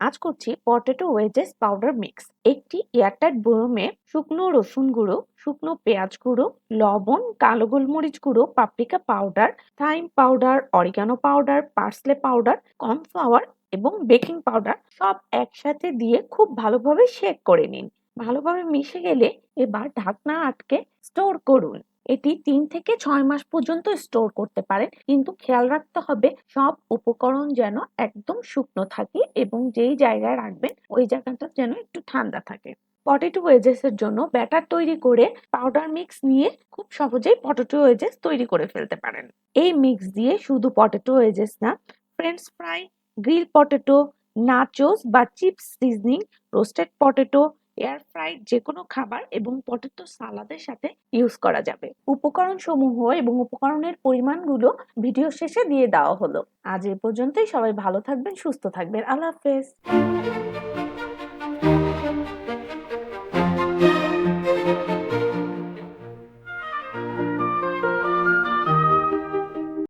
আজ করছি potato wedges powder mix একটি এয়ারটাইট বয়মে শুকনো রসুন গুঁড়ো, শুকনো পেঁয়াজ গুঁড়ো, লবণ, কালো গোলমরিচ গুঁড়ো paprika powder thyme powder oregano powder parsley powder cornflour এবং বেকিং পাউডার সব একসাথে দিয়ে খুব ভালোভাবে শেক করে নিন। ভালোভাবে মিশে গেলে এবার ঢাকনা আটকে স্টোর করুন। এটি তিন থেকে ছয় মাস পর্যন্ত স্টোর করতে পারেন। কিন্তু খেয়াল রাখতে হবে, সব উপকরণ যেন একদম শুকনো থাকে এবং যেই জায়গায় রাখবেন, ওই জায়গাটা যেন একটু ঠান্ডা থাকে। পটেটো ওয়েজেস এর জন্য ব্যাটার তৈরি করে পাউডার মিক্স নিয়ে খুব সহজেই পটেটো ওয়েজেস তৈরি করে ফেলতে পারেন। এই মিক্স দিয়ে শুধু পটেটো ওয়েজেস না French fry grill potato nachos বা chips seasoning roasted potato air fried যে কোনো খাবার এবং পটেটো সালাদের সাথে ইউজ করা যাবে। উপকরণ সমূহ এবং উপকরণের পরিমাণগুলো ভিডিও শেষে দিয়ে দেওয়া হলো। আজ এ পর্যন্তই। সবাই ভালো থাকবেন, সুস্থ থাকবেন। আল্লাহ হাফেজ।